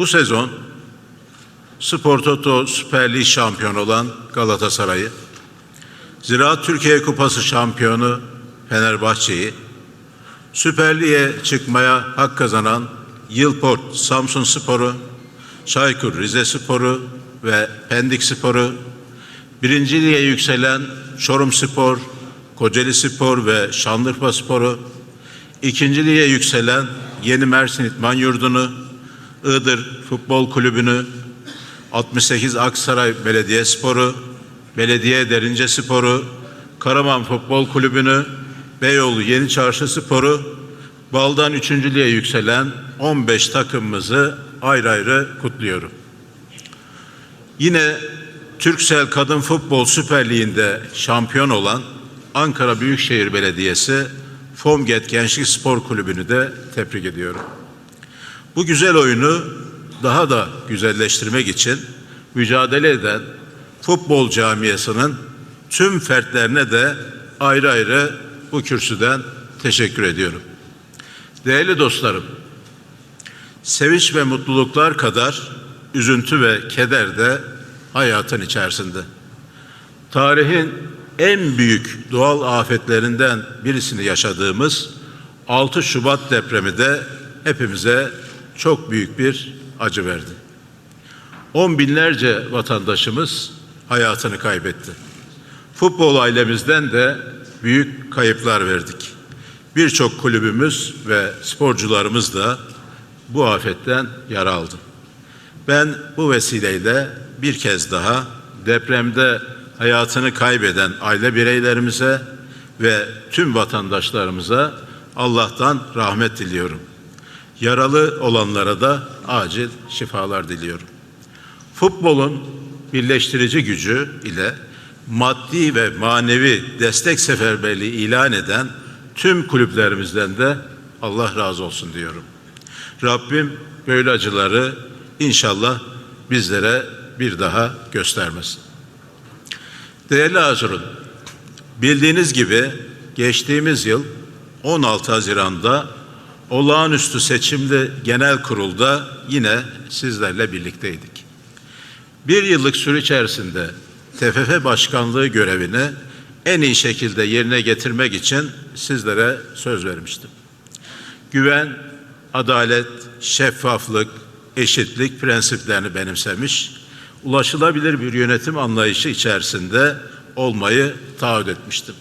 Bu sezon Spor Toto Süper Lig şampiyonu olan Galatasaray'ı, Ziraat Türkiye Kupası şampiyonu Fenerbahçe'yi, Süper Lig'e çıkmaya hak kazanan Yılport Samsun Sporu, Çaykur Rize Sporu ve Pendik Sporu, birinci lige yükselen Çorum Spor, Kocaeli Spor ve Şanlıurfa Sporu, ikinci lige yükselen Yeni Mersin İtman Yurdu'nu, Iğdır Futbol Kulübü'nü, 68 Aksaray Belediye Sporu, Belediye Derince Sporu, Karaman Futbol Kulübü'nü, Beyoğlu Yeni Çarşı Sporu, Baldan 3. lige yükselen 15 takımımızı ayrı ayrı kutluyorum. Yine Türksel Kadın Futbol Süper Ligi'nde şampiyon olan Ankara Büyükşehir Belediyesi Fomget Gençlik Spor Kulübü'nü de tebrik ediyorum. Bu güzel oyunu daha da güzelleştirmek için mücadele eden futbol camiasının tüm fertlerine de ayrı ayrı bu kürsüden teşekkür ediyorum. Değerli dostlarım, sevinç ve mutluluklar kadar üzüntü ve keder de hayatın içerisinde. Tarihin en büyük doğal afetlerinden birisini yaşadığımız 6 Şubat depremi de hepimize çok büyük bir acı verdi. On binlerce vatandaşımız hayatını kaybetti. Futbol ailemizden de büyük kayıplar verdik. Birçok kulübümüz ve sporcularımız da bu afetten yara aldı. Ben bu vesileyle bir kez daha depremde hayatını kaybeden aile bireylerimize ve tüm vatandaşlarımıza Allah'tan rahmet diliyorum. Yaralı olanlara da acil şifalar diliyorum. Futbolun birleştirici gücü ile maddi ve manevi destek seferberliği ilan eden tüm kulüplerimizden de Allah razı olsun diyorum. Rabbim böyle acıları inşallah bizlere bir daha göstermesin. Değerli Hazırın, bildiğiniz gibi geçtiğimiz yıl 16 Haziran'da olağanüstü seçimli genel kurulda yine sizlerle birlikteydik. Bir yıllık süre içerisinde TFF başkanlığı görevini en iyi şekilde yerine getirmek için sizlere söz vermiştim. Güven, adalet, şeffaflık, eşitlik prensiplerini benimsemiş, ulaşılabilir bir yönetim anlayışı içerisinde olmayı taahhüt etmiştim.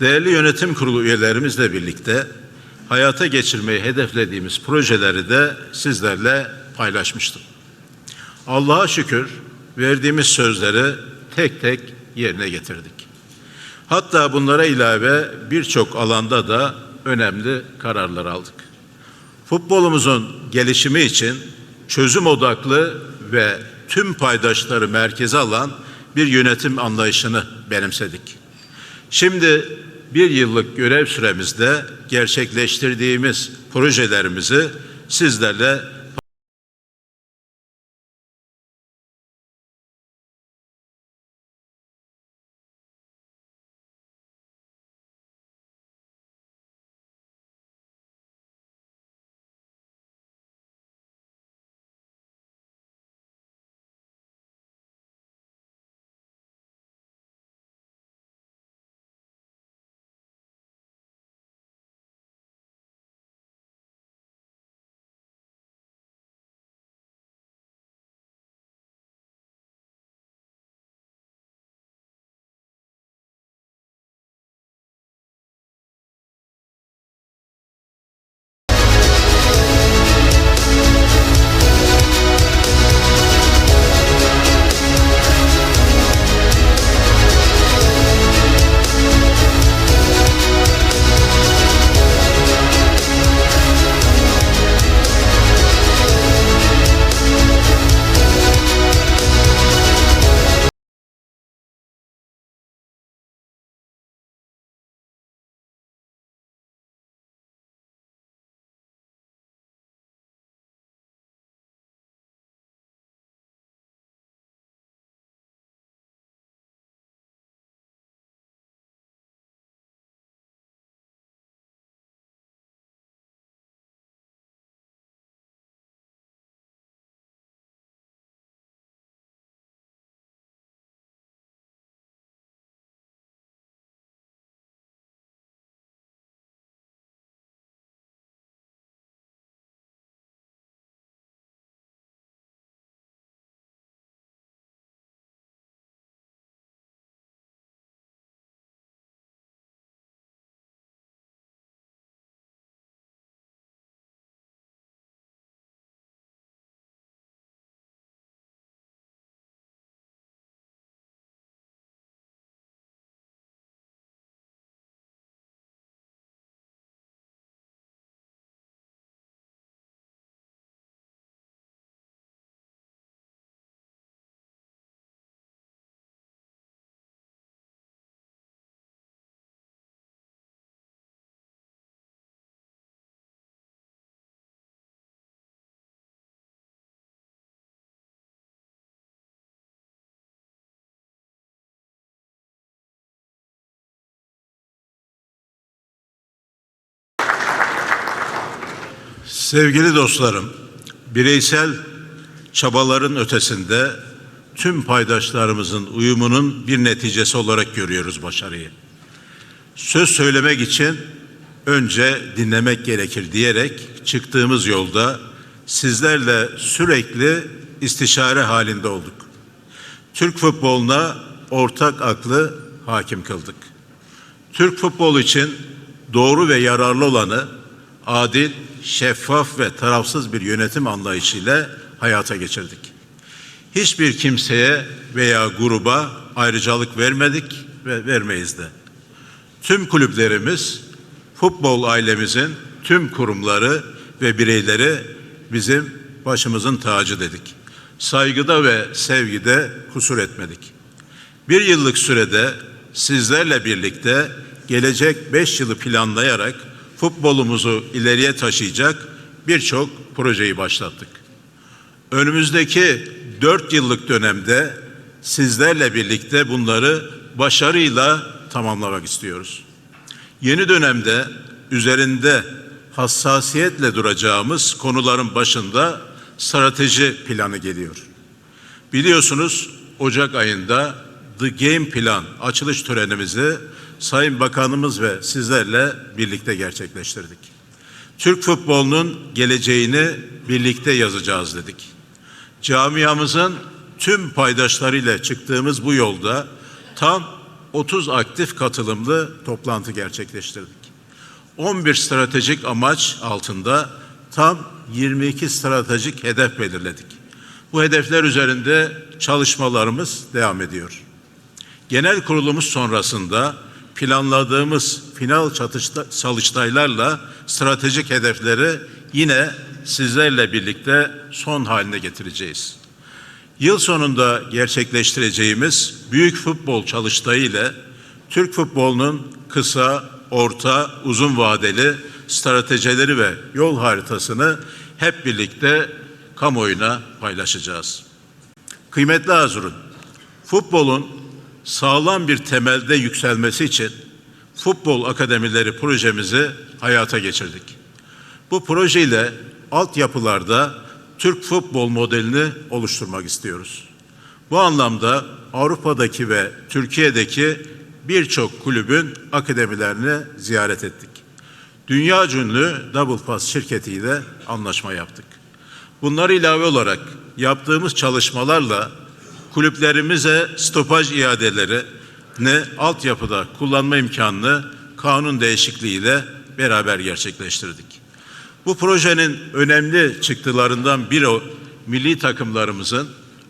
Değerli yönetim kurulu üyelerimizle birlikte hayata geçirmeyi hedeflediğimiz projeleri de sizlerle paylaşmıştım. Allah'a şükür verdiğimiz sözleri tek tek yerine getirdik. Hatta bunlara ilave birçok alanda da önemli kararlar aldık. Futbolumuzun gelişimi için çözüm odaklı ve tüm paydaşları merkeze alan bir yönetim anlayışını benimsedik. Şimdi bir yıllık görev süremizde gerçekleştirdiğimiz projelerimizi sizlerle Sevgili dostlarım, bireysel çabaların ötesinde tüm paydaşlarımızın uyumunun bir neticesi olarak görüyoruz başarıyı. Söz söylemek için önce dinlemek gerekir diyerek çıktığımız yolda sizlerle sürekli istişare halinde olduk. Türk futboluna ortak aklı hakim kıldık. Türk futbolu için doğru ve yararlı olanı adil, şeffaf ve tarafsız bir yönetim anlayışıyla hayata geçirdik. Hiçbir kimseye veya gruba ayrıcalık vermedik ve vermeyiz de. Tüm kulüplerimiz, futbol ailemizin tüm kurumları ve bireyleri bizim başımızın tacı dedik. Saygıda ve sevgide kusur etmedik. Bir yıllık sürede sizlerle birlikte gelecek beş yılı planlayarak futbolumuzu ileriye taşıyacak birçok projeyi başlattık. Önümüzdeki dört yıllık dönemde sizlerle birlikte bunları başarıyla tamamlamak istiyoruz. Yeni dönemde üzerinde hassasiyetle duracağımız konuların başında strateji planı geliyor. Biliyorsunuz Ocak ayında The Game Plan açılış törenimizi Sayın Bakanımız ve sizlerle birlikte gerçekleştirdik. Türk futbolunun geleceğini birlikte yazacağız dedik. Camiamızın tüm paydaşlarıyla çıktığımız bu yolda tam 30 aktif katılımlı toplantı gerçekleştirdik. 11 stratejik amaç altında tam 22 stratejik hedef belirledik. Bu hedefler üzerinde çalışmalarımız devam Genel kurulumuz sonrasında planladığımız final çatışta, çalıştaylarla stratejik hedefleri yine sizlerle birlikte son haline getireceğiz. Yıl sonunda gerçekleştireceğimiz büyük futbol çalıştayı ile Türk futbolunun kısa, orta, uzun vadeli stratejileri ve yol haritasını hep birlikte kamuoyuna paylaşacağız. Kıymetli Azur'un, futbolun sağlam bir temelde yükselmesi için futbol akademileri projemizi hayata geçirdik. Bu projeyle altyapılarda Türk futbol modelini oluşturmak istiyoruz. Bu anlamda Avrupa'daki ve Türkiye'deki birçok kulübün akademilerini ziyaret ettik. Dünya ünlü Double Pass şirketiyle anlaşma yaptık. Bunlar ilave olarak yaptığımız çalışmalarla kulüplerimize stopaj iadeleri ne altyapıda kullanma imkanını kanun değişikliğiyle beraber gerçekleştirdik. Bu projenin önemli çıktılarından biri milli takımlarımızın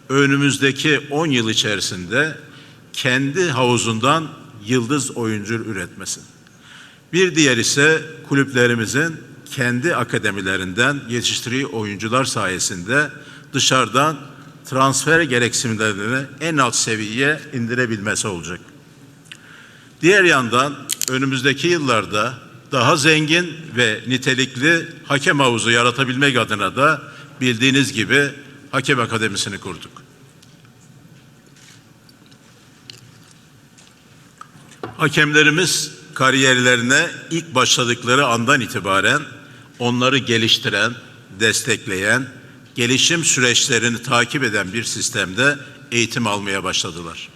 önümüzdeki 10 yıl içerisinde kendi havuzundan yıldız oyuncu üretmesi. Bir diğer ise kulüplerimizin kendi akademilerinden yetiştirdiği oyuncular sayesinde dışarıdan transfer gereksinimlerini en alt seviyeye indirebilmesi olacak. Diğer yandan önümüzdeki yıllarda daha zengin ve nitelikli hakem havuzu yaratabilmek adına da bildiğiniz gibi Hakem Akademisi'ni kurduk. Hakemlerimiz kariyerlerine ilk başladıkları andan itibaren onları geliştiren, destekleyen, gelişim süreçlerini takip eden bir sistemde eğitim almaya başladılar.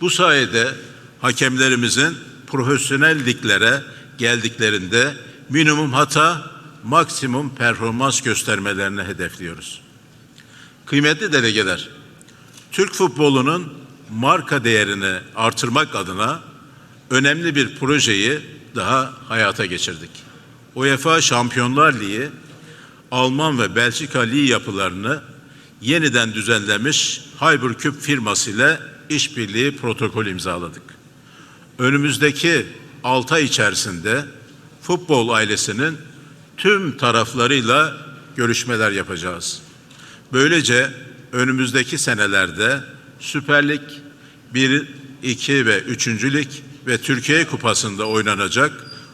Bu sayede hakemlerimizin profesyonel liglere geldiklerinde minimum hata, maksimum performans göstermelerini hedefliyoruz. Kıymetli delegeler, Türk futbolunun marka değerini artırmak adına önemli bir projeyi daha hayata geçirdik. UEFA Şampiyonlar Ligi, Alman ve Belçika Ligi yapılarını yeniden düzenlemiş Hypercube firması ile işbirliği protokol imzaladık. Önümüzdeki 6 ay içerisinde futbol ailesinin tüm taraflarıyla görüşmeler yapacağız. Böylece önümüzdeki senelerde Süper Lig 1, 2 ve 3. lig ve Türkiye Kupası'nda oynanacak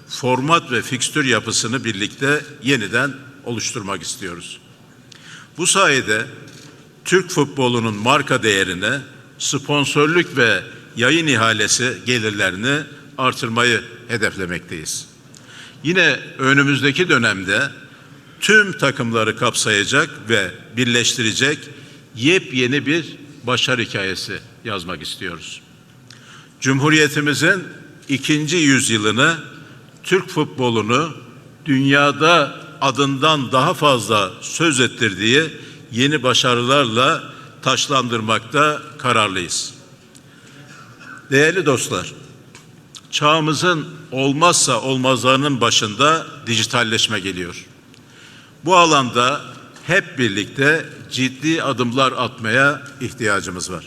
format ve fikstür yapısını birlikte yeniden oluşturmak istiyoruz. Bu sayede Türk futbolunun marka değerini, sponsorluk ve yayın ihalesi gelirlerini artırmayı hedeflemekteyiz. Yine önümüzdeki dönemde tüm takımları kapsayacak ve birleştirecek yepyeni bir başarı hikayesi yazmak istiyoruz. Cumhuriyetimizin ikinci yüzyılını Türk futbolunu dünyada adından daha fazla söz ettirdiği yeni başarılarla taşlandırmakta kararlıyız. Değerli dostlar, çağımızın olmazsa olmazlarının başında dijitalleşme geliyor. Bu alanda hep birlikte ciddi adımlar atmaya ihtiyacımız var.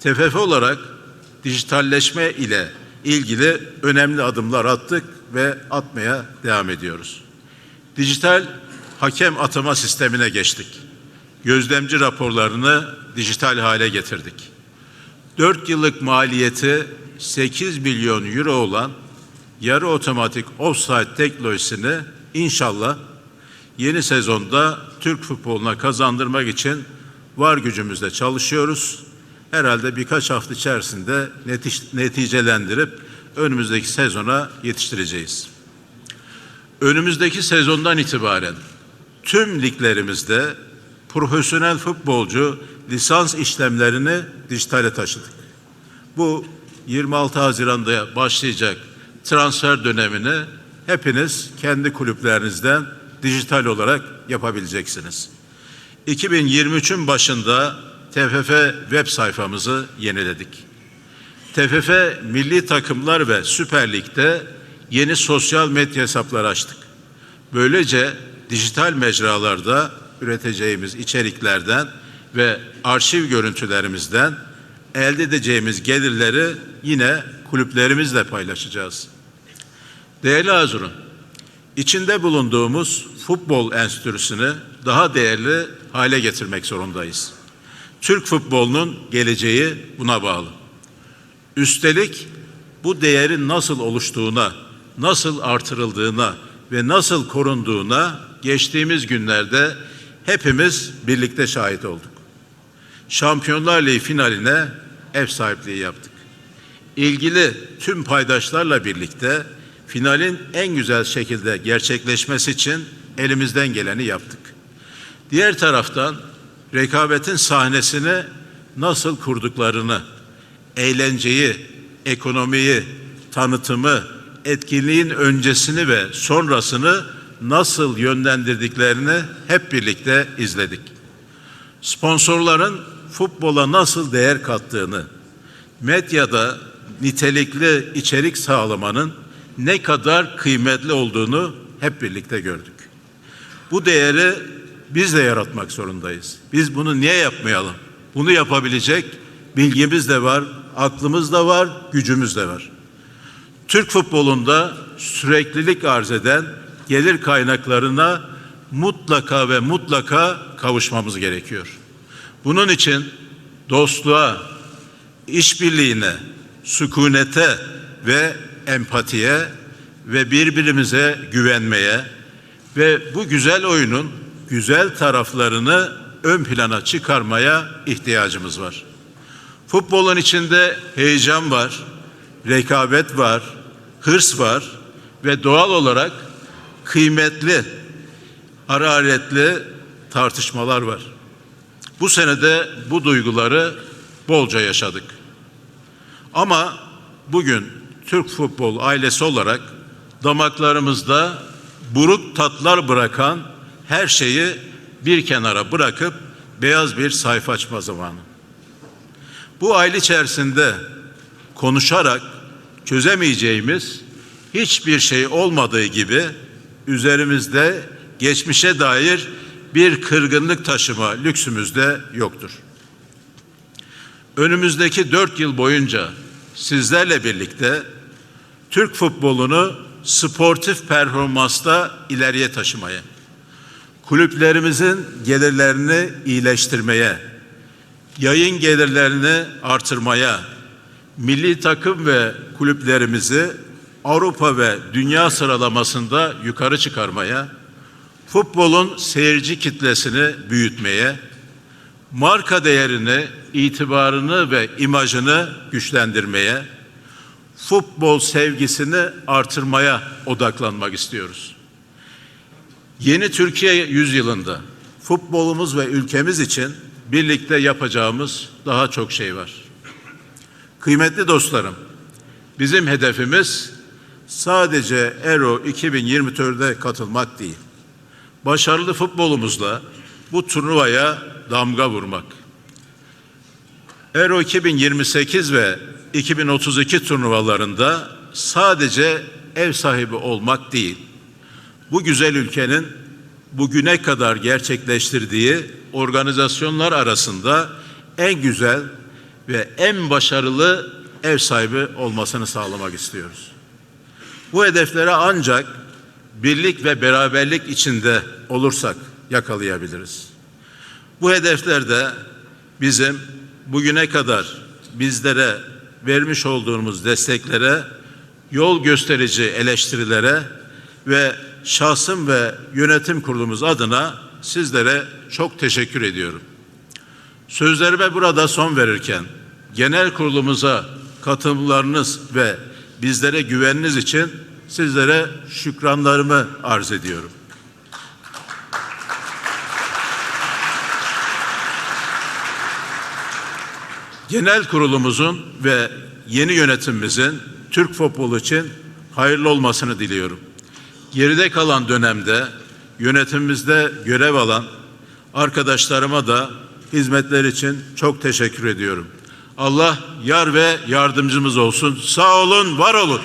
TFF olarak dijitalleşme ile ilgili önemli adımlar attık ve atmaya devam ediyoruz. Dijital hakem atama sistemine geçtik. Gözlemci raporlarını dijital hale getirdik. 4 yıllık maliyeti 8 milyon euro olan yarı otomatik offside teknolojisini inşallah yeni sezonda Türk futboluna kazandırmak için var gücümüzle çalışıyoruz. Herhalde birkaç hafta içerisinde neticelendirip önümüzdeki sezona yetiştireceğiz. Önümüzdeki sezondan itibaren tüm liglerimizde profesyonel futbolcu lisans işlemlerini dijitale taşıdık. Bu 26 Haziran'da başlayacak transfer dönemini hepiniz kendi kulüplerinizden dijital olarak yapabileceksiniz. 2023'ün başında TFF web sayfamızı yeniledik. TFF milli takımlar ve Süper Lig'de yeni sosyal medya hesapları açtık. Böylece dijital mecralarda üreteceğimiz içeriklerden ve arşiv görüntülerimizden elde edeceğimiz gelirleri yine kulüplerimizle paylaşacağız. Değerli Hazırın, içinde bulunduğumuz futbol enstitüsünü daha değerli hale getirmek zorundayız. Türk futbolunun geleceği buna bağlı. Üstelik bu değerin nasıl oluştuğuna, nasıl artırıldığına ve nasıl korunduğuna geçtiğimiz günlerde hepimiz birlikte şahit olduk. Şampiyonlar Ligi finaline ev sahipliği yaptık. İlgili tüm paydaşlarla birlikte finalin en güzel şekilde gerçekleşmesi için elimizden geleni yaptık. Diğer taraftan rekabetin sahnesini nasıl kurduklarını, eğlenceyi, ekonomiyi, tanıtımı, etkinliğin öncesini ve sonrasını nasıl yönlendirdiklerini hep birlikte izledik. Sponsorların futbola nasıl değer kattığını, medyada nitelikli içerik sağlamanın ne kadar kıymetli olduğunu hep birlikte gördük. Bu değeri biz de yaratmak zorundayız. Biz bunu niye yapmayalım? Bunu yapabilecek bilgimiz de var, aklımız da var, gücümüz de var. Türk futbolunda süreklilik arz eden gelir kaynaklarına mutlaka ve mutlaka kavuşmamız gerekiyor. Bunun için dostluğa, işbirliğine, sükunete ve empatiye ve birbirimize güvenmeye ve bu güzel oyunun güzel taraflarını ön plana çıkarmaya ihtiyacımız var. Futbolun içinde heyecan var, rekabet var, hırs var ve doğal olarak kıymetli, hararetli tartışmalar var. Bu senede bu duyguları bolca yaşadık. Ama bugün Türk futbol ailesi olarak damaklarımızda buruk tatlar bırakan her şeyi bir kenara bırakıp beyaz bir sayfa açma zamanı. Bu aile içerisinde konuşarak çözemeyeceğimiz hiçbir şey olmadığı gibi üzerimizde geçmişe dair bir kırgınlık taşıma lüksümüz de yoktur. Önümüzdeki dört yıl boyunca sizlerle birlikte Türk futbolunu sportif performansta ileriye taşımaya, kulüplerimizin gelirlerini iyileştirmeye, yayın gelirlerini artırmaya, milli takım ve kulüplerimizi Avrupa ve dünya sıralamasında yukarı çıkarmaya, futbolun seyirci kitlesini büyütmeye, marka değerini, itibarını ve imajını güçlendirmeye, futbol sevgisini artırmaya odaklanmak istiyoruz. Yeni Türkiye yüzyılında futbolumuz ve ülkemiz için birlikte yapacağımız daha çok şey var. Kıymetli dostlarım, bizim hedefimiz sadece Euro 2024'de katılmak değil. Başarılı futbolumuzla bu turnuvaya damga vurmak. Euro 2028 ve 2032 turnuvalarında sadece ev sahibi olmak değil, bu güzel ülkenin bugüne kadar gerçekleştirdiği organizasyonlar arasında en güzel ve en başarılı ev sahibi olmasını sağlamak istiyoruz. Bu hedeflere ancak birlik ve beraberlik içinde olursak yakalayabiliriz. Bu hedeflerde bizim bugüne kadar bizlere vermiş olduğumuz desteklere, yol gösterici eleştirilere ve şahsım ve yönetim kurulumuz adına sizlere çok teşekkür ediyorum. Sözlerime burada son verirken genel kurulumuza katılımlarınız ve bizlere güveniniz için sizlere şükranlarımı arz ediyorum. Genel kurulumuzun ve yeni yönetimimizin Türk futbolu için hayırlı olmasını diliyorum. Geride kalan dönemde yönetimimizde görev alan arkadaşlarıma da hizmetler için çok teşekkür ediyorum. Allah yar ve yardımcımız olsun. Sağ olun, var olun.